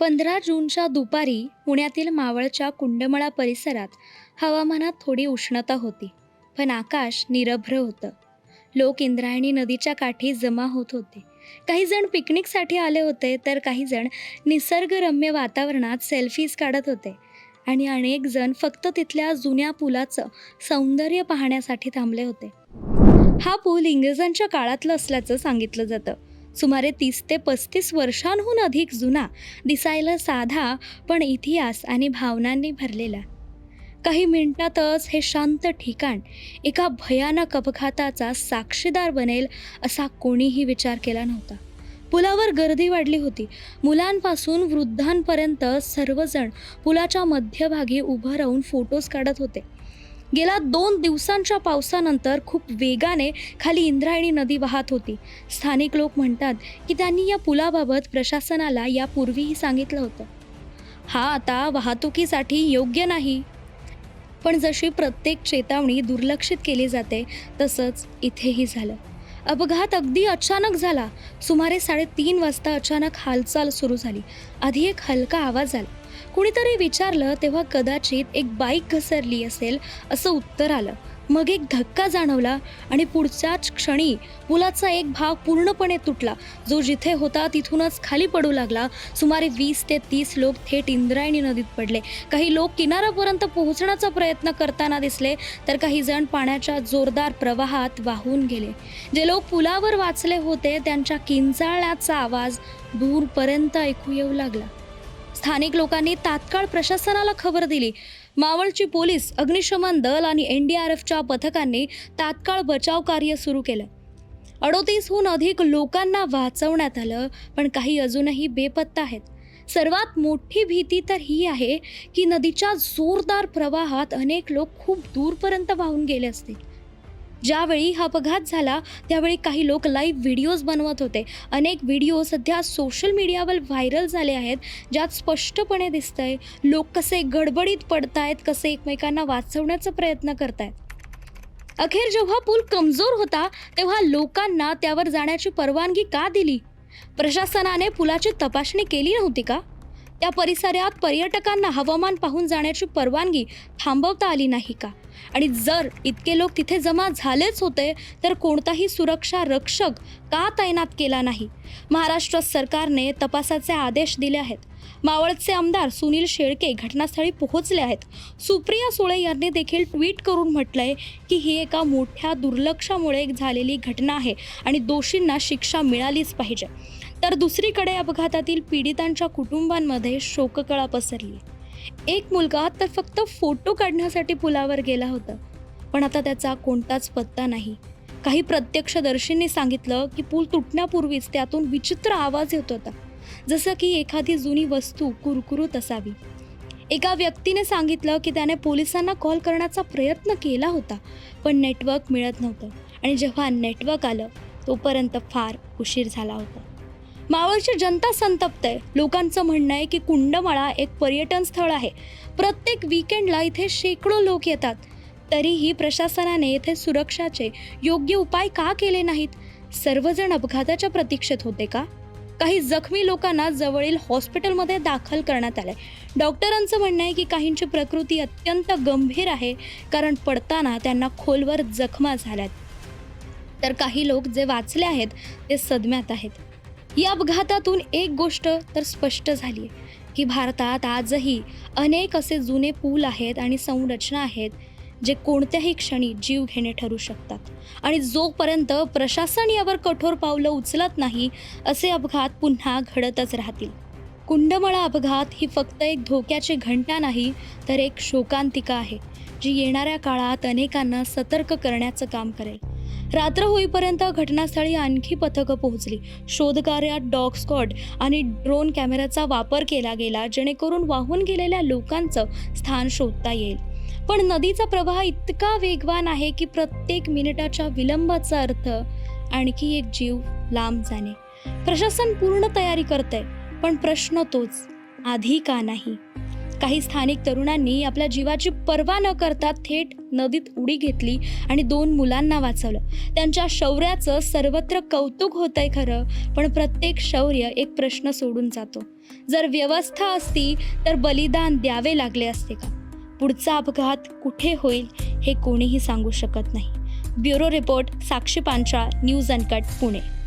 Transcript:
पंधरा जूनच्या दुपारी पुण्यातील मावळच्या कुंडमळा परिसरात हवामानात थोडी उष्णता होती. पण आकाश निरभ्र होतं. लोक इंद्रायणी नदीच्या काठी जमा होत होते. काही जण पिकनिकसाठी आले होते तर काही जण निसर्गरम्य वातावरणात सेल्फीज काढत होते. आणि अनेक जण फक्त तिथल्या जुन्या पुलाचं सौंदर्य पाहण्यासाठी थांबले होते. हा पूल इंग्रजांच्या काळातलं असल्याचं सांगितलं जातं. सुमारे तीस ते पस्तीस वर्षांहून अधिक जुना दिसायला साधा पण इतिहास आणि भावनांनी भरलेला. काही मिनिटातच हे शांत ठिकाण एका भयानक अपघाताचा साक्षीदार बनेल असा कोणीही विचार केला नव्हता. पुलावर गर्दी वाढली होती. मुलांपासून वृद्धांपर्यंत सर्वजण पुलाच्या मध्यभागी उभं राहून फोटोज काढत होते. गेल्या दोन दिवसांच्या पावसानंतर खूप वेगाने खाली इंद्रायणी नदी वाहत होती. स्थानिक लोक म्हणतात की त्यांनी या पुलाबाबत प्रशासनाला यापूर्वीही सांगितलं होतं. हा आता वाहतुकीसाठी योग्य नाही. पण जशी प्रत्येक चेतावणी दुर्लक्षित केली जाते तसंच इथेही झालं. अपघात अगदी अचानक झाला. सुमारे साडेतीन वाजता अचानक हालचाल सुरू झाली. आधी एक हलका आवाज आला. कुणीतरी विचारलं तेव्हा कदाचित एक बाईक घसरली असेल असं उत्तर आलं. मग एक धक्का जाणवला आणि पुढच्याच क्षणी पुलाचा एक भाग पूर्णपणे तुटला. जो जिथे होता तिथूनच खाली पडू लागला. सुमारे वीस ते तीस लोक थेट इंद्रायणी नदीत पडले. काही लोक किनाऱ्यापर्यंत पोहोचण्याचा प्रयत्न करताना दिसले तर काही जण पाण्याच्या जोरदार प्रवाहात वाहून गेले. जे लोक पुलावर वाचले होते त्यांच्या किंचाळण्याचा आवाज दूरपर्यंत ऐकू येऊ लागला. स्थानिक लोकांनी तात्काळ प्रशासनाला खबर दिली. मावळची पोलीस अग्निशमन दल आणि एन डी आर एफच्या पथकांनी तात्काळ बचाव कार्य सुरू केलं. अडोतीसहून अधिक लोकांना वाचवण्यात आलं पण काही अजूनही बेपत्ता आहेत. सर्वात मोठी भीती तर ही आहे की नदीच्या जोरदार प्रवाहात अनेक लोक खूप दूरपर्यंत वाहून गेले असतील ज्यावेळी हा अपघात झाला त्यावेळी काही लोक लाईव्ह व्हिडिओज बनवत होते. अनेक व्हिडिओ सध्या सोशल मीडियावर व्हायरल झाले आहेत ज्यात स्पष्टपणे दिसतंय लोक कसे गडबडीत पडतायत कसे एकमेकांना वाचवण्याचा प्रयत्न करतायत. अखेर जेव्हा पूल कमजोर होता तेव्हा लोकांना त्यावर जाण्याची परवानगी का दिली? प्रशासनाने पुलाची तपासणी केली नव्हती का? त्या परिसरात पर्यटकांना हवामान पाहून जाण्याची परवानगी थांबवता आली नाही का? आणि जर इतके लोक तिथे जमा झालेच होते तर कोणताही सुरक्षा रक्षक का तैनात केला नाही? महाराष्ट्र सरकारने तपासाचे आदेश दिले आहेत. मावळचे आमदार सुनील शेळके घटनास्थळी पोहोचले आहेत. सुप्रिया सुळे यांनी देखील ट्विट करून म्हटलंय की ही एका मोठ्या दुर्लक्षामुळे झालेली घटना आहे आणि दोषींना शिक्षा मिळालीच पाहिजे. तर दुसरीकडे अपघातातील पीडितांच्या कुटुंबांमध्ये शोककळा पसरली. एक मुलगा तर फक्त फोटो काढण्यासाठी पुलावर गेला होता. पण आता त्याचा कोणताच पत्ता नाही. काही प्रत्यक्षदर्शींनी सांगितलं की पूल तुटण्यापूर्वीच त्यातून विचित्र आवाज येत होता. जसं की एखादी जुनी वस्तू कुरकुरत असावी. एका व्यक्तीने सांगितलं की त्याने पोलिसांना कॉल करण्याचा प्रयत्न केला होता पण नेटवर्क मिळत नव्हतं. आणि जेव्हा नेटवर्क आलं तोपर्यंत फार उशीर झाला होता. मावळची जनता संतप्त आहे. लोकांचं म्हणणं आहे की कुंडमाळा एक पर्यटन स्थळ आहे. प्रत्येक विकेंडला इथे शेकडो लोक येतात. तरीही प्रशासनाने येथे सुरक्षाचे योग्य उपाय का केले नाहीत? सर्वजण अपघाताच्या प्रतीक्षेत होते का? काही जखमी लोकांना जवळील हॉस्पिटलमध्ये दाखल करण्यात आले डॉक्टरांचं म्हणणं आहे की काहींची प्रकृती अत्यंत गंभीर आहे कारण पडताना त्यांना खोलवर जखमा झाल्यात. तर काही लोक जे वाचले आहेत ते सदम्यात आहेत. या अपघातातून एक गोष्ट तर स्पष्ट झाली आहे की भारतात आजही अनेक असे जुने पूल आहेत आणि संरचना आहेत जे कोणत्याही क्षणी जीव घेणे ठरू शकतात. आणि जोपर्यंत प्रशासन यावर कठोर पावलं उचलत नाही असे अपघात पुन्हा घडतच राहतील. कुंडमळा अपघात ही फक्त एक धोक्याची घंटा नाही तर एक शोकांतिका आहे जी येणाऱ्या काळात अनेकांना सतर्क करण्याचं काम करेल. रात्र होईपर्यंत घटनास्थळी आणखी पथकं पोहोचली. शोधकार्यात डॉग स्कॉट आणि ड्रोन कॅमेऱ्याचा वापर केला गेला जेणेकरून वाहून गेलेल्या लोकांचं स्थान शोधता येईल. पण नदीचा प्रवाह इतका वेगवान आहे की प्रत्येक मिनिटाच्या विलंबाचा अर्थ आणखी एक जीव लांब जाणे. प्रशासन पूर्ण तयारी करतंय पण प्रश्न तोच आधी का नाही? काही स्थानिक तरुणांनी आपल्या जीवाची पर्वा न करता थेट नदीत उडी घेतली आणि दोन मुलांना वाचवलं. त्यांच्या शौर्याचं सर्वत्र कौतुक होतंय खरं पण प्रत्येक शौर्य एक प्रश्न सोडून जातो. जर व्यवस्था असती तर बलिदान द्यावे लागले असते का? पुढचा अपघात कुठे होईल हे कोणीही सांगू शकत नाही. Bureau report Sakshi Panchal news uncut Pune.